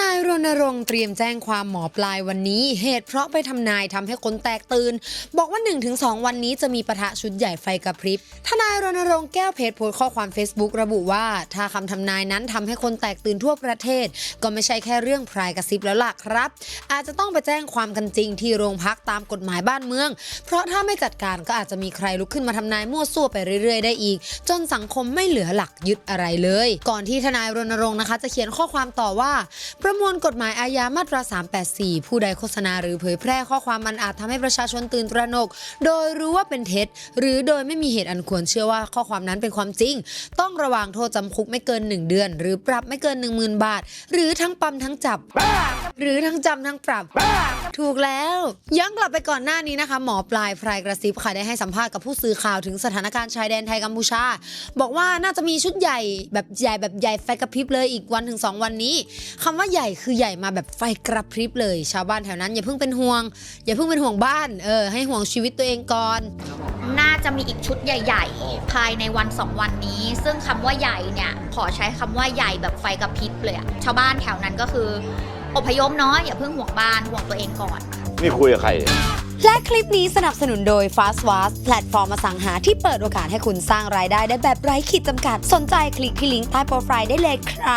นายรณรงค์เตรียมแจ้งความหมอปลายวันนี้ เหตุเพราะไปทำนายทำให้คนแตกตื่น บอกว่า 1-2 วันนี้จะมีปะทะชุดใหญ่ไฟกระพริบ ทนายรณรงค์แก้วเพชรโพสต์ข้อความ Facebook ระบุว่า ถ้าคำทำนายนั้นทำให้คนแตกตื่นทั่วประเทศ ก็ไม่ใช่แค่เรื่องพรายกระซิบแล้วล่ะครับ อาจจะต้องไปแจ้งความกันจริงที่โรงพักตามกฎหมายบ้านเมือง เพราะถ้าไม่จัดการก็อาจจะมีใครลุกขึ้นมาทำนายมั่วซั่วไปเรื่อย ๆ ได้อีก จนสังคมไม่เหลือหลักยึดอะไรเลย ก่อนที่ทนายรณรงค์นะคะ จะเขียนข้อความต่อว่าประมวลกฎหมายอาญามาตรา 384 ผู้ใดโฆษณาหรือเผยแพร่ข้อความมันอาจทำให้ประชาชนตื่นตระหนก โดยรู้ว่าเป็นเท็จ หรือโดยไม่มีเหตุอันควรเชื่อว่าข้อความนั้นเป็นความจริง ต้องระวังโทษจำคุกไม่เกิน 1 เดือน หรือปรับไม่เกิน 10,000 บาท หรือทั้งปั๊มทั้งจับหรือทั้งจำทั้งปรับ ถูกแล้วย้อนกลับไปก่อนหน้านี้นะคะ หมอปลายพรายกระซิบค่ะได้ให้สัมภาษณ์กับผู้สื่อข่าวถึงสถานการณ์ชายแดนไทยกัมพูชา บอกว่าน่าจะมีชุดใหญ่แบบใหญ่แบบใหญ่ไฟกระพริบเลยอีกวันถึงสองวันนี้คำว่าใหญ่คือใหญ่มาแบบไฟกระพริบเลย ชาวบ้านแถวนั้น อย่าเพิ่งเป็นห่วง อย่าเพิ่งเป็นห่วงบ้านเออให้ห่วงชีวิตตัวเองก่อนน่าจะมีอีกชุดใหญ่ ๆ ภายในวันสองวันนี้ ซึ่งคำว่าใหญ่เนี่ยขอใช้คำว่าใหญ่แบบไฟกระพริบเลยอะชาวบ้านแถวนั้นก็คือ อพยพเนาะอย่าเพิ่งห่วงบ้านห่วงตัวเองก่อน นี่คุยกับใครเนี่ย และคลิปนี้สนับสนุนโดย Fast w a s แพลตฟอร์มอสังหาที่เปิดโอกาสให้คุณสร้างรายได้ได้แบบไร้ขีดจำกัด สนใจคลิกที่ลิงก์ใต้โปรไฟล์ได้เลยครับ